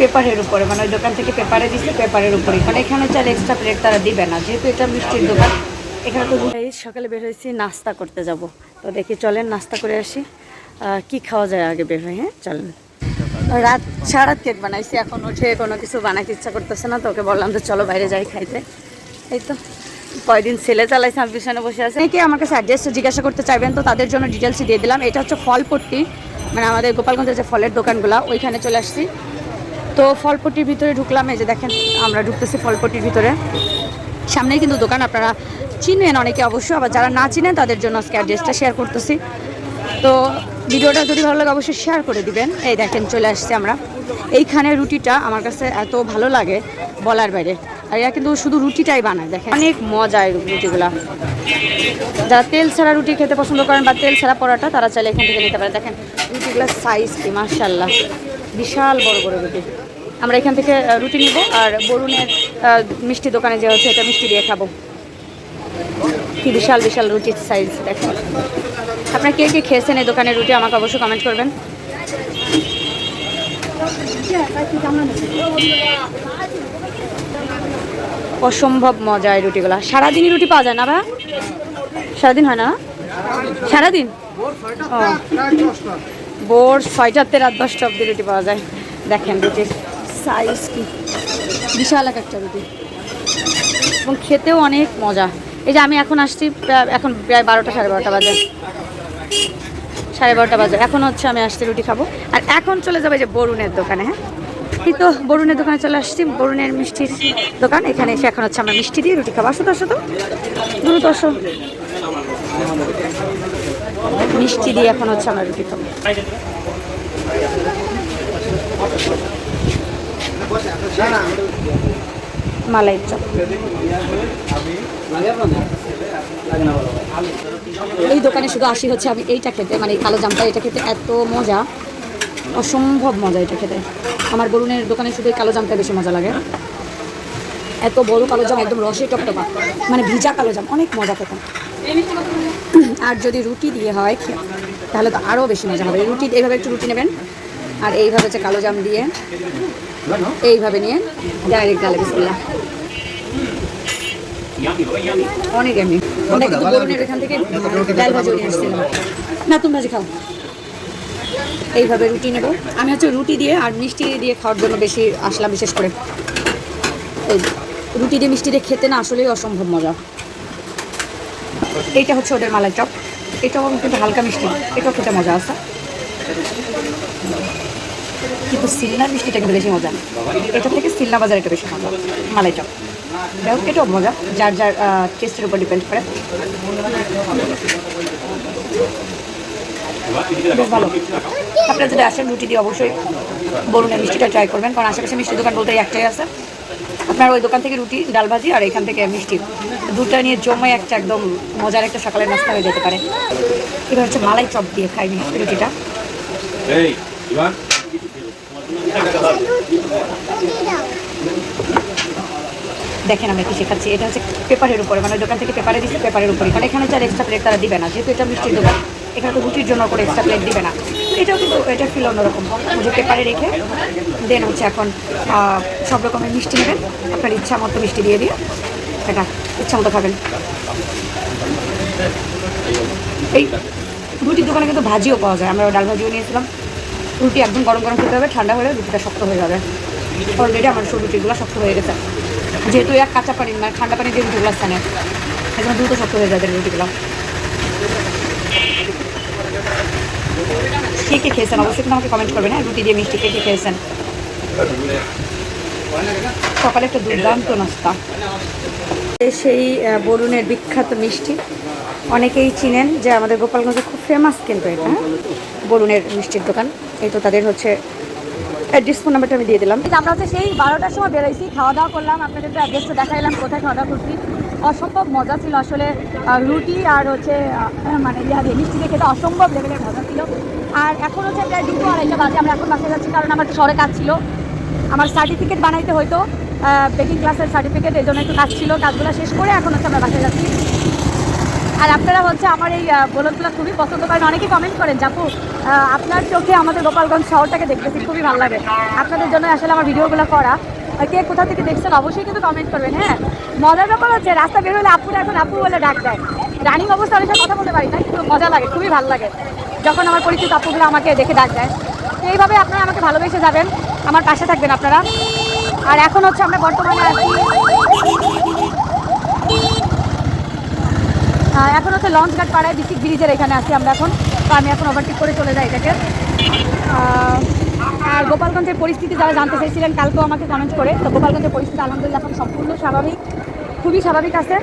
পেপারের উপরে মানে ওই দোকান থেকে পেপারে দিচ্ছে পেপারের উপরে। মানে এখানে চাইলে এক্সট্রা প্লেট তারা দিবে না। যেহেতু এটা মিষ্টির দোকান, এখানে তো সকালে বের হয়েছি, নাস্তা করতে যাব। তো দেখি চলেন, নাস্তা করে আসি। কি খাওয়া যায় আগে বের হয়ে হ্যাঁ? চলেন। রাত সারা কেক বানাইছি, এখন উঠে কোনো কিছু বানাইতে ইচ্ছা করতেছে না, তো ওকে বললাম যে চলো বাইরে যাই খাইতে। এই তো, কয়দিন ছেলে চালাইছে, আমি পিছনে বসে আছে। কে আমার কাছে জিজ্ঞাসা করতে চাইবেন, তো তাদের জন্য ডিটেলসই দিয়ে দিলাম। এটা হচ্ছে ফলপট্টি মানে আমাদের গোপালগঞ্জের যে ফলের দোকানগুলো, ওইখানে চলে আসছি। তো ফলপটির ভিতরে ঢুকলাম, এই যে দেখেন, আমরা ঢুকতেছি ফলপটির ভিতরে। সামনেই কিন্তু দোকান, আপনারা চিনেন অনেকে অবশ্যই আবার যারা না চিনেন, তাদের জন্য আজকে অ্যাড্রেসটা শেয়ার করতেছি। তো ভিডিওটা যদি ভালো লাগে, অবশ্যই শেয়ার করে দিবেন। এই দেখেন, চলে আসছি আমরা। এইখানে রুটিটা আমার কাছে এত ভালো লাগে বলার বাইরে। আর এরা কিন্তু শুধু রুটিটাই বানায়, দেখেন। অনেক মজায় রুটিগুলা। যারা তেল ছাড়া রুটি খেতে পছন্দ করেন বা তেল ছাড়া পরোটা, তারা চাইলে এখান থেকে নিতে পারে দেখেন, রুটিগুলোর সাইজ কি মার্শাল্লাহ বিশাল বড় বড় রুটি। আমরা এখান থেকে রুটি নিব আর বরুণের মিষ্টি দোকানে যে হচ্ছে এটা মিষ্টি দিয়ে খাব। কি বিশাল বিশাল রুটির সাইজ দেখেন। আপনারা কে কে খেয়েছেন এই দোকানের রুটি আমাকে অবশ্যই কমেন্ট করবেন। অসম্ভব মজা এই রুটিগুলা। সারাদিনই রুটি পাওয়া যায় না ভাই সারাদিন হয় না? সারাদিন? ও। ভোর ছয়টাতে রাত দশটা অব্দি রুটি পাওয়া যায়। দেখেন রুটির সাইজ কি? বিশাল এক একটা রুটি। এবং খেতেও অনেক মজা। এই যে আমি এখন আসছি এখন প্রায় বারোটা, সাড়ে বারোটা বাজে। সাড়ে বারোটা বাজে। এখন হচ্ছে আমি আসছি রুটি খাব। আর এখন চলে যাবে যে বরুণের দোকানে হ্যাঁ? এই তো বরুণের দোকানে চলে আসছি, বরুণের মিষ্টির দোকান। এখানে এসে এখন হচ্ছে আমরা মিষ্টি দিয়ে রুটি খাব। আসো তো আসো তো। দ্রুত আসো। মিষ্টি দিয়ে এখন হচ্ছে আমরা রুটি খাব। মালাই চপ। এই দোকানে শুধু আসি হচ্ছে, আমি এইটা খেতে মানে কালো জামটা, এটা খেতে এত মজা। অসম্ভব মজা এটা খেতে। আমার বরুণের দোকানে শুধু কালো জামটা বেশি মজা লাগে। এত বড় কালো জাম, একদম রসে টপটপা মানে ভিজা কালো জাম, অনেক মজা খেতাম। আর যদি রুটি দিয়ে হয়, তাহলে তো আরও বেশি মজা হবে। রুটি, এইভাবে একটু রুটি নেবেন। আর এইভাবে হচ্ছে কালো জাম দিয়ে এইভাবে নিয়ে ডাইরেক্ট গালে বিসমিল্লাহ অনেক এমনি এখান থেকে ডাল ভাজি নিয়ে এসেছিলাম না তুমি ভাজি খাও। এইভাবে রুটি নেব। আমি হচ্ছে রুটি দিয়ে আর মিষ্টি দিয়ে খাওয়ার জন্য বেশি আসলাম বিশেষ করে। এই রুটি দিয়ে মিষ্টি দিয়ে খেতে না আসলেই অসম্ভব মজা। এইটা হচ্ছে ওদের মালাই চপ। এটাও কিন্তু হালকা মিষ্টি। এটাও খেতে মজা আছে। কিন্তু সিলনা মিষ্টিটা কিন্তু বেশি মজা। এটা থেকে সিলনা বাজার এটা বেশি মজা। মালাই চপ। যাই এটাও মজা, যার যার টেস্টের উপর ডিপেন্ড করে। বেশ ভালো। আপনারা যদি আসেন, রুটি দিয়ে অবশ্যই বরুণের মিষ্টিটা ট্রাই করবেন, কারণ আশেপাশে মিষ্টি দোকান বলতে এই একটাই আছে। আপনার ওই দোকান থেকে রুটি, ডাল ভাজি আর এখান থেকে মিষ্টি। দুটা নিয়ে জমে একটা একদম মজার একটা সকালের নাস্তা হয়ে যেতে পারে। এবার হচ্ছে মালাই চপ দিয়ে খাই মিষ্টি রুটিটা। দেখেন আমরা কি শেখাচ্ছি। এটা হচ্ছে পেপারের উপরে মানে দোকান থেকে পেপারে দিচ্ছে, পেপারের উপরে। কারণ এখানে চার এক্সট্রা প্লেট তারা দিবে না, যেহেতু এটা মিষ্টির দোকান, এখানে তো রুটির জন্য করে এক্সট্রা প্লেট দিবে না। এটাও কিন্তু এটা ফিল অন্যরকম। যে পেপারে রেখে দেন হচ্ছে এখন সব রকমের মিষ্টি নেবেন। আপনার ইচ্ছা মতো মিষ্টি দিয়ে দিয়ে, এটা ইচ্ছা মতো খাবেন। এই রুটির দোকানে কিন্তু ভাজিও পাওয়া যায়। আমরা ডাল ভাজিও নিয়েছিলাম। রুটি একদম গরম গরম খেতে হবে, ঠান্ডা হলে রুটিটা শক্ত হয়ে যাবে। অলরেডি আমার সব রুটিগুলো শক্ত হয়ে গেছে। যেহেতু এক কাঁচা পানি মানে ঠান্ডা পানি দিয়ে রুটিগুলো স্থানে একদম দ্রুত শক্ত হয়ে যাবে রুটিগুলো। কে কে খেয়েছেন? অবশ্যই কিন্তু আমাকে কমেন্ট করবেন হ্যাঁ? রুটি দিয়ে মিষ্টি কে কে খেয়েছেন? সকালে একটা দুর্দান্ত নাস্তা। সেই বরুণের বিখ্যাত মিষ্টি। অনেকেই চিনেন যে আমাদের গোপালগঞ্জে খুব ফেমাস কিন্তু এটা হ্যাঁ? বরুণের মিষ্টির দোকান। এই তো তাদের হচ্ছে অ্যাড্রেস ফোন নাম্বারটা আমি দিয়ে দিলাম। আমরা হচ্ছে সেই বারোটার সময় বেরোইছি খাওয়া দাওয়া করলাম আপনাদের তো অ্যাড্রেসটা দেখাইলাম, কোথায় খাওয়া দাওয়া করছি। অসম্ভব মজা ছিল আসলে রুটি আর হচ্ছে মানে ইয়া দিয়ে, মিষ্টি দিয়ে খেতে অসম্ভব লেভেলের মজা ছিল। আর এখন হচ্ছে প্রায় দুটো আড়াইটা বাজে, আমরা এখন বাসে যাচ্ছি কারণ আমার শহরে কাজ ছিল। আমার সার্টিফিকেট বানাইতে হয়তো বেকিং ক্লাসের সার্টিফিকেট এই জন্য একটু কাজ ছিল, কাজগুলো শেষ করে এখন হচ্ছে আমরা বাসায় যাচ্ছি। আর আপনারা হচ্ছে আমার এই বলদগুলো খুবই পছন্দ করেন। অনেকে কমেন্ট করেন, জাপু আপনার চোখে আমাদের গোপালগঞ্জ শহরটাকে দেখতেছি, খুবই ভালো লাগে। আপনাদের জন্য আসলে আমার ভিডিওগুলো করা। কে কোথা থেকে দেখছেন, অবশ্যই কিন্তু কমেন্ট করবেন হ্যাঁ? মজার ব্যাপার হচ্ছে, রাস্তা বের হলে আপুরা এখন আপু বলে ডাক দেয়। রানিং অবস্থা অনেক কথা বলতে পারি না, কিন্তু মজা লাগে, খুবই ভালো লাগে। যখন আমার পরিচিত আপুগুলো আমাকে দেখে ডাক দেয়। তো এইভাবে আপনারা আমাকে ভালোবেসে যাবেন। আমার পাশে থাকবেন আপনারা। আর এখন হচ্ছে আমরা বর্তমানে আছি এখন হচ্ছে লঞ্চ ঘাট পাড়ায় বিসিক ব্রিজের এখানে আছি আমরা এখন। তো আমি এখন ওভারটেক করে চলে যাই এটাকে। আর গোপালগঞ্জের পরিস্থিতি যারা জানতে চাইছিলেন কালকেও আমাকে কমেন্ট করে। তো গোপালগঞ্জের পরিস্থিতি আলহামদুলিল্লাহ এখন সম্পূর্ণ স্বাভাবিক, খুবই স্বাভাবিক আছে।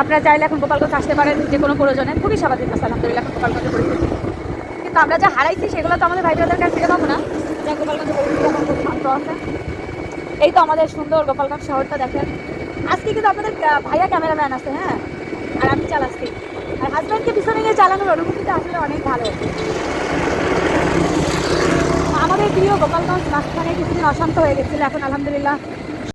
আপনারা চাইলে এখন গোপালগঞ্জ আসতে পারেন যে কোনো প্রয়োজনে। খুবই স্বাভাবিক আছে আলহামদুলিল্লাহ এখন গোপালগঞ্জের পরিস্থিতি। কিন্তু আমরা যা হারাইছি সেগুলো তো আমাদের ভাইদের কাছে ফিরে পাবো না। যে গোপালগঞ্জের পরিস্থিতি এখন খুব শান্ত আছে। এই তো আমাদের সুন্দর গোপালগঞ্জ শহরটা দেখেন। আজকে কিন্তু আপনাদের ভাইয়া ক্যামেরাম্যান আছে হ্যাঁ? আর আমি চালাচ্ছি। আর হাজব্যান্ডকে পিছনে গিয়ে চালানোর অনুভূতিটা আসলে অনেক ভালো। আমাদের প্রিয় গোপালগঞ্জ মাঝখানে কিছুদিন অশান্ত হয়ে গেছিল, এখন আলহামদুলিল্লাহ